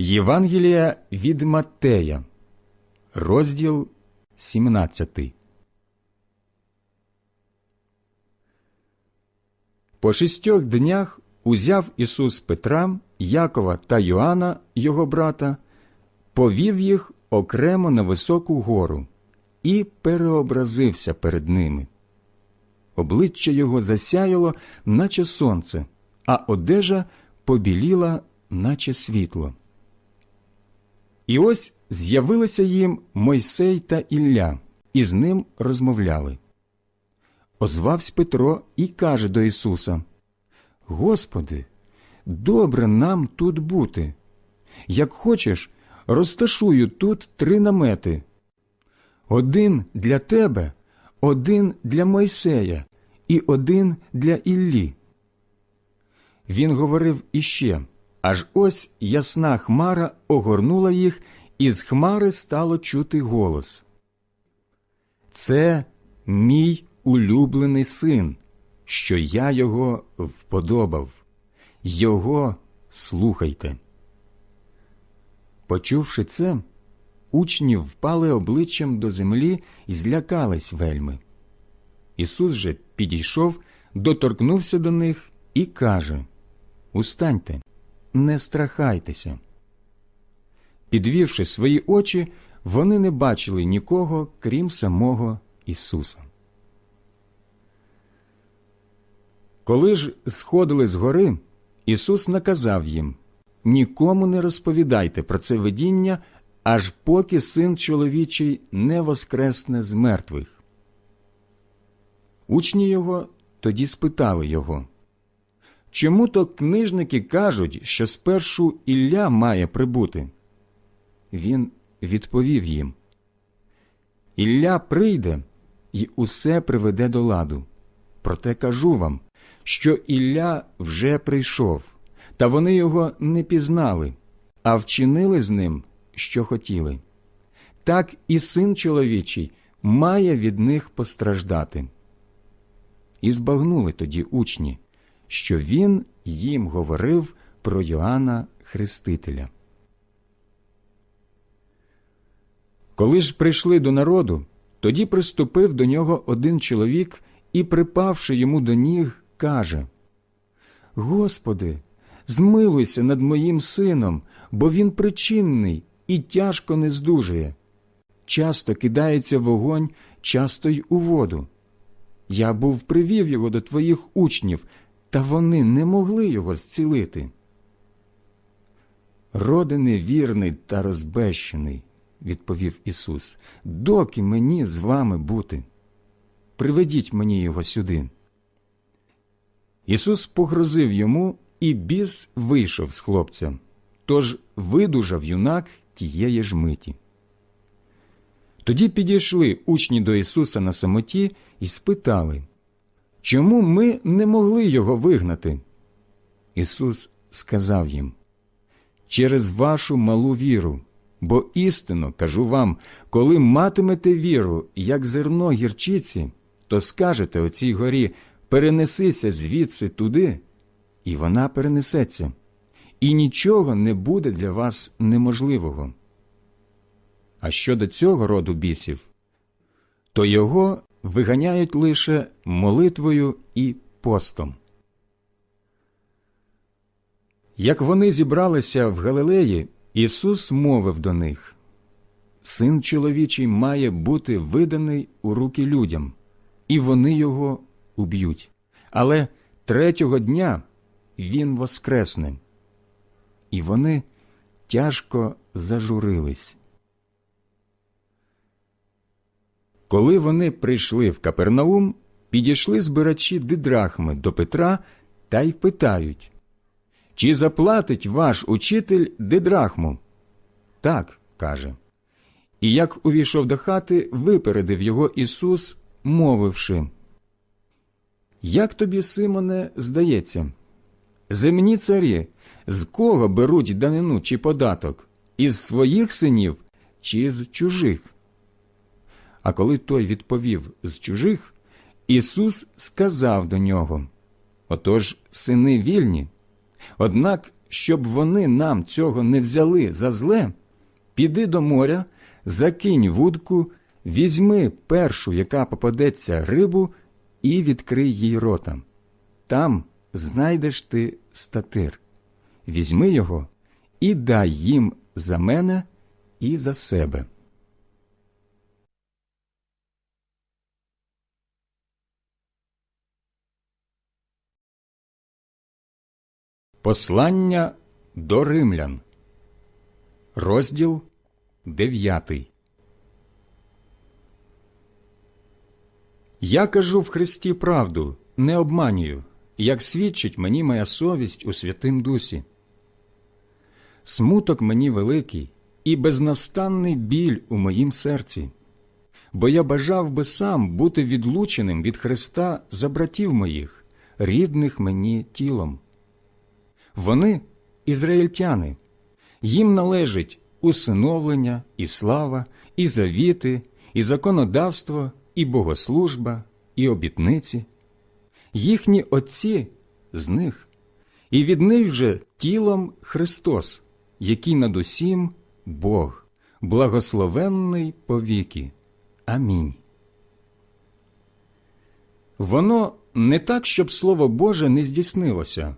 Євангелія від Маттея, розділ 17. По шістьох днях узяв Ісус Петра, Якова та Йоанна, його брата, повів їх окремо на високу гору і переобразився перед ними. Обличчя його засяяло, наче сонце, а одежа побіліла, наче світло. І ось з'явилися їм Мойсей та Ілля, і з ним розмовляли. Озвався Петро і каже до Ісуса: Господи, добре нам тут бути. Як хочеш, розташую тут три намети: один для тебе, один для Мойсея і один для Іллі. Він говорив іще, аж ось ясна хмара огорнула їх, і з хмари стало чути голос. Це мій улюблений син, що я його вподобав. Його слухайте. Почувши це, учні впали обличчям до землі і злякались вельми. Ісус же підійшов, доторкнувся до них і каже Устаньте, не страхайтеся. Підвівши свої очі, вони не бачили нікого, крім самого Ісуса. Коли ж сходили з гори, Ісус наказав їм Нікому не розповідайте про це видіння, аж поки син чоловічий не воскресне з мертвих. Учні його тоді спитали його Чому то книжники кажуть, що спершу Ілля має прибути? Він відповів їм Ілля прийде і усе приведе до ладу. Проте кажу вам, що Ілля вже прийшов, та вони його не пізнали, а вчинили з ним, що хотіли. Так і син чоловічий має від них постраждати. І збагнули тоді учні, що він їм говорив про Йоанна Хрестителя. Коли ж прийшли до народу, тоді приступив до нього один чоловік і, припавши йому до ніг, каже Господи, змилуйся над моїм сином, бо він причинний і тяжко не здужує. Часто кидається вогонь, часто й у воду. Я був привів його до твоїх учнів, та вони не могли його зцілити. Роди невірний та розбещений, відповів Ісус, доки мені з вами бути. Приведіть мені його сюди. Ісус погрозив йому, і біс вийшов з хлопця, тож видужав юнак тієї ж миті. Тоді підійшли учні до Ісуса на самоті і спитали, чому ми не могли його вигнати? Ісус сказав їм через вашу малу віру, бо істинно кажу вам, коли матимете віру, як зерно гірчиці, то скажете оцій горі перенесися звідси туди, і вона перенесеться, і нічого не буде для вас неможливого. А щодо цього роду бісів, то його виганяють лише молитвою і постом. Як вони зібралися в Галилеї, Ісус мовив до них Син чоловічий має бути виданий у руки людям, і вони його уб'ють. Але третього дня Він воскресне. І вони тяжко зажурились. Коли вони прийшли в Капернаум, підійшли збирачі дидрахми до Петра та й питають Чи заплатить ваш учитель дидрахму? Так, каже. І як увійшов до хати, випередив його Ісус, мовивши Як тобі, Симоне, здається? Земні царі, з кого беруть данину чи податок? Із своїх синів чи з чужих? А коли той відповів з чужих, Ісус сказав до нього Отож, сини вільні. Однак щоб вони нам цього не взяли за зле, піди до моря, закинь вудку, візьми першу, яка попадеться рибу, і відкрий їй рота. Там знайдеш ти статир. Візьми його і дай їм за мене і за себе. Послання до римлян, розділ 9. Я кажу в Христі правду, не обманюю, як свідчить мені моя совість у Святим Дусі. Смуток мені великий і безнастанний біль у моїм серці, бо я бажав би сам бути відлученим від Христа за братів моїх, рідних мені тілом. Вони ізраїльтяни, їм належить усиновлення, і слава, і завіти, і законодавство, і богослужба, і обітниці. Їхні отці з них, і від них же тілом Христос, який над усім Бог, благословенний повіки. Амінь. Воно не так, щоб Слово Боже не здійснилося,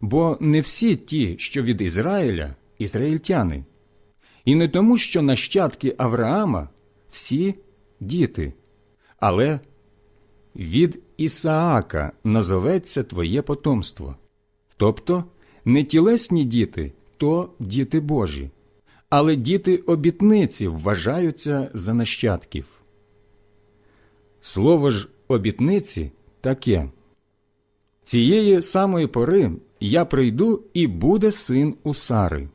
бо не всі ті, що від Ізраїля, ізраїльтяни, і не тому, що нащадки Авраама всі діти, але від Ісаака назоветься твоє потомство, тобто не тілесні діти, то діти Божі, але діти обітниці вважаються за нащадків. Слово ж обітниці таке. Цієї самої пори я прийду і буде син у Сари.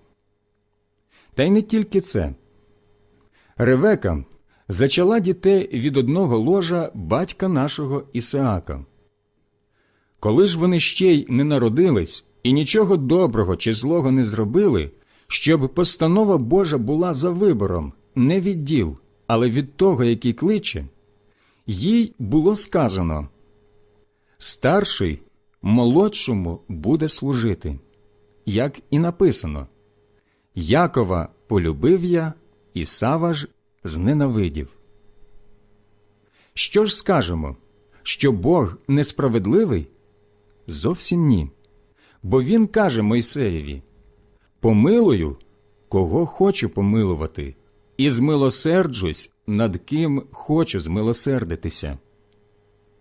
Та й не тільки це. Ревека зачала дітей від одного ложа батька нашого Ісаака. Коли ж вони ще й не народились і нічого доброго чи злого не зробили, щоб постанова Божа була за вибором не від діл, але від того, який кличе, їй було сказано старший молодшому буде служити, як і написано Якова полюбив я, Ісава ж зненавидів. Що ж скажемо, що Бог несправедливий? Зовсім ні. Бо він каже Мойсеєві Помилую, кого хочу помилувати, і змилосерджусь, над ким хочу змилосердитися.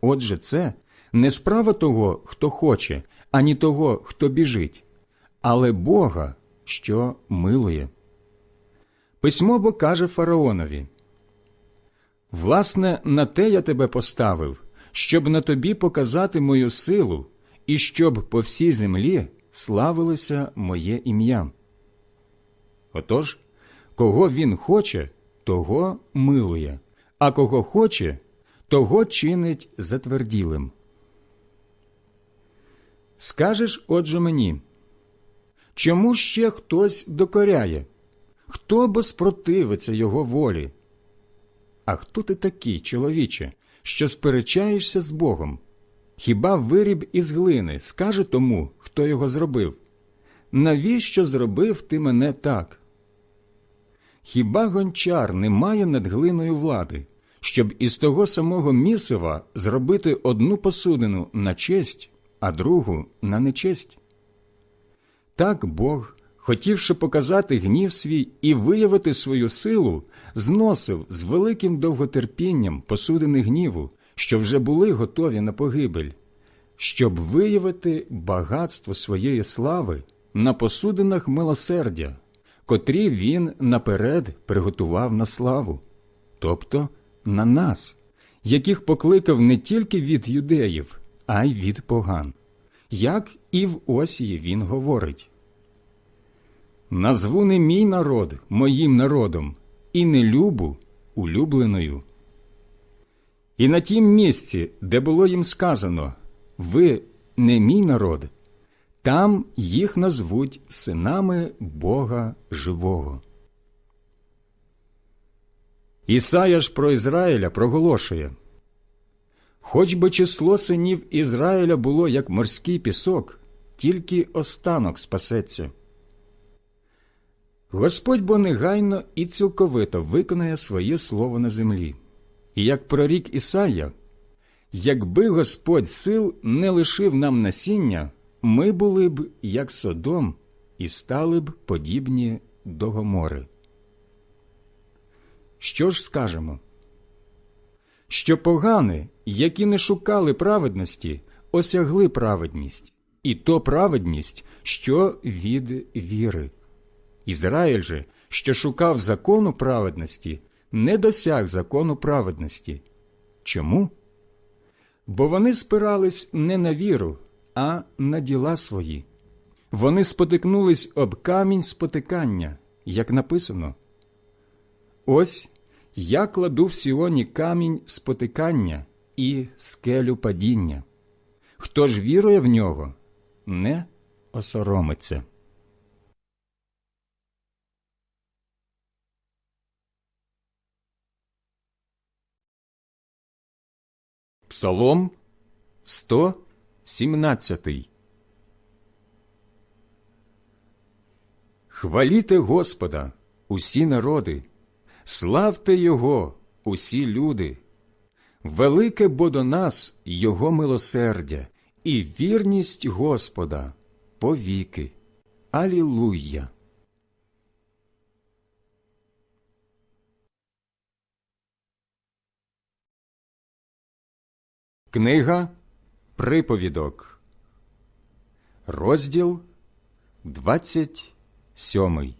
Отже, це не справа того, хто хоче, ані того, хто біжить, але Бога, що милує. Письмо бо каже фараонові Власне, на те я тебе поставив, щоб на тобі показати мою силу, і щоб по всій землі славилося моє ім'я. Отож, кого він хоче, того милує, а кого хоче, того чинить затверділим. Скажеш, отже, мені, чому ще хтось докоряє? Хто бо спротивиться його волі? А хто ти такий, чоловіче, що сперечаєшся з Богом? Хіба виріб із глини скаже тому, хто його зробив? Навіщо зробив ти мене так? Хіба гончар не має над глиною влади, щоб із того самого місива зробити одну посудину на честь, а другу на нечесть? Так Бог, хотівши показати гнів свій і виявити свою силу, зносив з великим довготерпінням посудини гніву, що вже були готові на погибель, щоб виявити багатство своєї слави на посудинах милосердя, котрі він наперед приготував на славу, тобто на нас, яких покликав не тільки від юдеїв, а й від поган. Як і в Осії він говорить Назву не мій народ моїм народом, і не любу улюбленою. І на тім місці, де було їм сказано Ви не мій народ, там їх назвуть синами Бога Живого. Ісая ж про Ізраїля проголошує Хоч би число синів Ізраїля було як морський пісок, тільки останок спасеться. Господь бо негайно і цілковито виконає своє слово на землі. І як прорік Ісая, якби Господь сил не лишив нам насіння, ми були б, як Содом, і стали б подібні до Гомори. Що ж скажемо? Що погани, які не шукали праведності, осягли праведність, і то праведність, що від віри. Ізраїль же, що шукав закону праведності, не досяг закону праведності. Чому? Бо вони спирались не на віру, а на діла свої. Вони спотикнулись об камінь спотикання, як написано. Ось я кладу в Сіоні камінь спотикання і скелю падіння. Хто ж вірує в нього, не осоромиться. Псалом 117 Хваліте Господа, усі народи, славте Його, усі люди, велике бо до нас Його милосердя і вірність Господа повіки. Алілуя! Книга Приповідок, розділ 27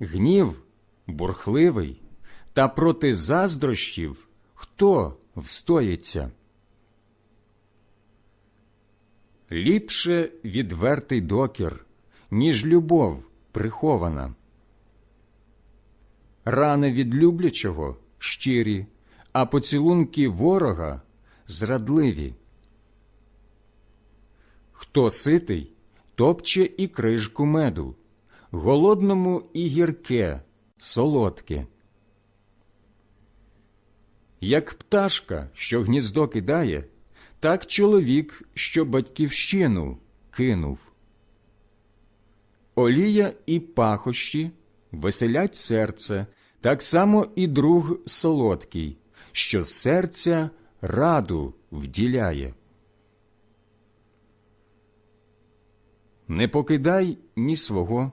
гнів бурхливий, та проти заздрощів хто встоїться? Ліпше відвертий докір, ніж любов прихована. Рани від люблячого щирі, а поцілунки ворога зрадливі. Хто ситий, топче і крижку меду, голодному і гірке, солодке. Як пташка, що гніздо кидає, так чоловік, що батьківщину кинув. Олія і пахощі веселять серце, так само і друг солодкий, що серця раду вділяє. Не покидай ні свого,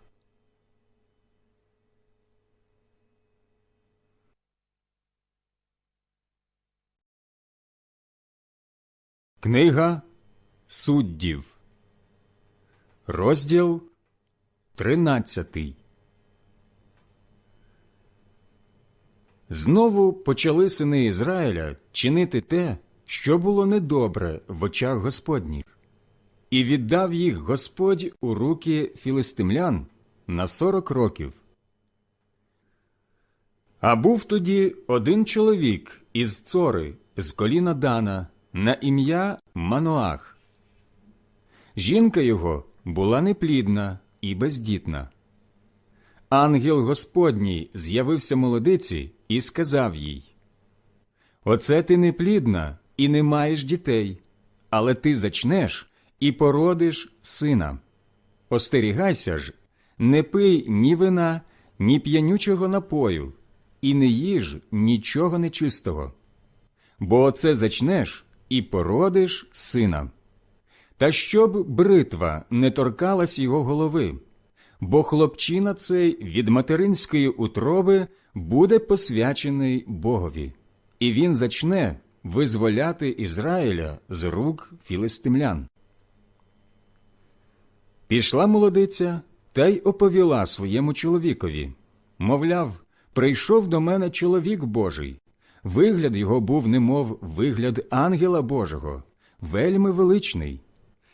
Книга суддів, розділ тринадцятий. Знову почали сини Ізраїля чинити те, що було недобре в очах Господніх, і віддав їх Господь у руки філистимлян на сорок років. А був тоді один чоловік із цори, з коліна Дана, на ім'я Маноах. Жінка його була неплідна і бездітна. Ангел Господній з'явився молодиці і сказав їй Оце ти неплідна і не маєш дітей, але ти зачнеш і породиш сина. Остерігайся ж, не пий ні вина, ні п'янючого напою, і не їж нічого нечистого. Бо оце зачнеш і породиш сина. Та щоб бритва не торкалась його голови, бо хлопчина цей від материнської утроби буде посвячений Богові, і він зачне визволяти Ізраїля з рук філистимлян. Пішла молодиця та й оповіла своєму чоловікові мовляв, прийшов до мене чоловік Божий. Вигляд його був, немов вигляд ангела Божого, вельми величний.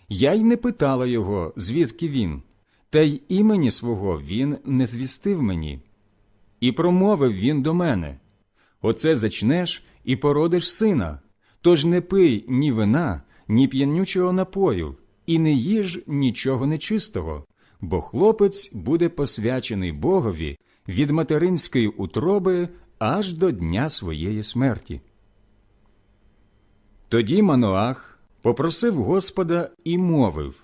Я й не питала його, звідки він, та й імені свого він не звістив мені. І промовив він до мене Оце зачнеш і породиш сина, тож не пий ні вина, ні п'янючого напою, і не їж нічого нечистого, бо хлопець буде посвячений Богові від материнської утроби аж до дня своєї смерті. Тоді Маноах попросив Господа і мовив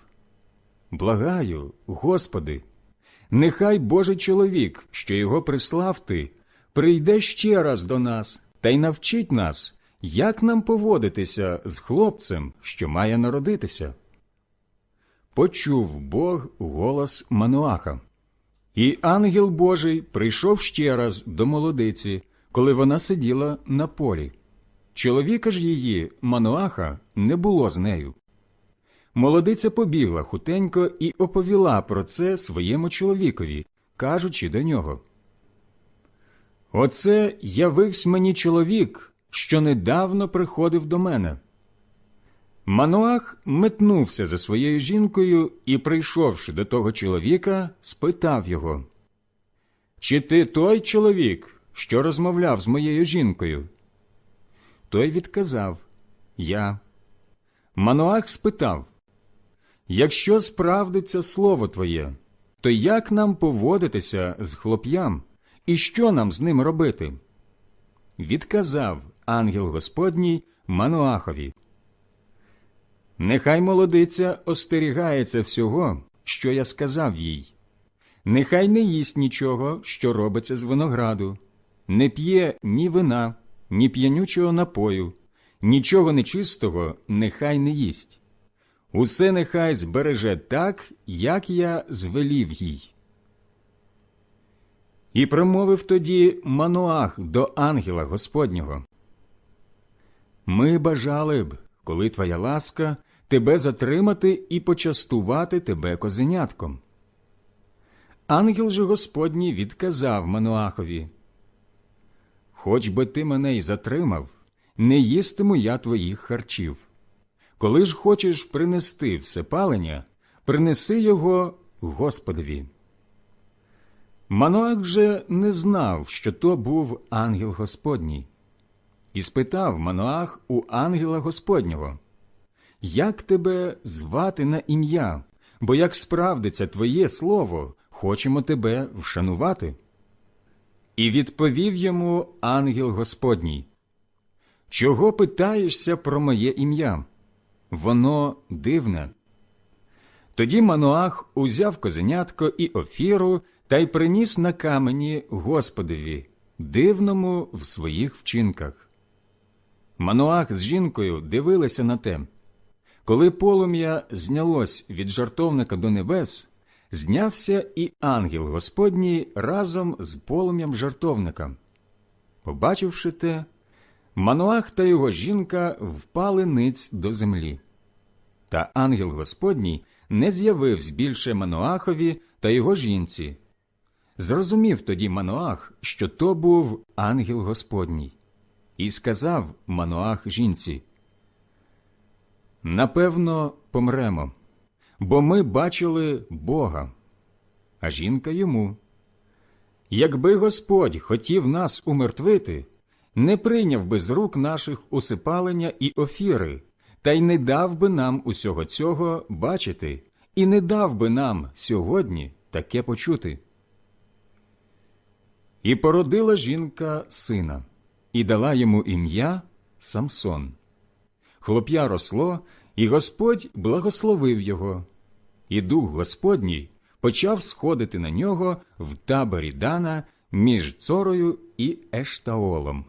Благаю, Господи, нехай Божий чоловік, що його прислав ти, прийде ще раз до нас та й навчить нас, як нам поводитися з хлопцем, що має народитися. Почув Бог голос Мануаха. І ангел Божий прийшов ще раз до молодиці, коли вона сиділа на полі. Чоловіка ж її, Мануаха, не було з нею. Молодиця побігла хутенько і оповіла про це своєму чоловікові, кажучи до нього. Оце явився мені чоловік, що недавно приходив до мене. Мануах метнувся за своєю жінкою і, прийшовши до того чоловіка, спитав його Чи ти той чоловік, що розмовляв з моєю жінкою? Той відказав Я. Мануах спитав Якщо справдиться слово твоє, то як нам поводитися з хлоп'ям, І що нам з ним робити? Відказав ангел Господній Мануахові. Нехай молодиця остерігається всього, що я сказав їй. Нехай не їсть нічого, що робиться з винограду, не п'є ні вина, ні п'янючого напою, нічого нечистого нехай не їсть. Усе нехай збереже так, як я звелів їй. І промовив тоді Мануах до ангела Господнього. Ми бажали б, коли твоя ласка, тебе затримати і почастувати тебе козенятком. Ангел же Господній відказав Мануахові Хоч би ти мене й затримав, не їстиму я твоїх харчів. Коли ж хочеш принести всепалення, принеси його Господові. Мануах же не знав, що то був ангел Господній. І спитав Мануах у ангела Господнього, Як тебе звати на ім'я? Бо як справдиться твоє слово, хочемо тебе вшанувати. І відповів йому ангел Господній, Чого питаєшся про моє ім'я? Воно дивне. Тоді Мануах узяв козенятко і офіру та й приніс на камені Господові, дивному в своїх вчинках. Мануах з жінкою дивилися на те. Коли полум'я знялось від жартовника до небес, знявся і ангел Господній разом з полум'ям жартовника. Побачивши те, Мануах та його жінка впали ниць до землі. Та ангел Господній не з'явився більше Мануахові та його жінці. Зрозумів тоді Мануах, що то був ангел Господній, і сказав Мануах жінці Напевно, помремо, бо ми бачили Бога. А жінка йому. Якби Господь хотів нас умертвити, не прийняв би з рук наших усипалення і офіри, та й не дав би нам усього цього бачити, і не дав би нам сьогодні таке почути. І породила жінка сина, і дала йому ім'я Самсон. Хлоп'я росло, і Господь благословив його, і дух Господній почав сходити на нього в таборі Дана між Цорою і Ештаолом.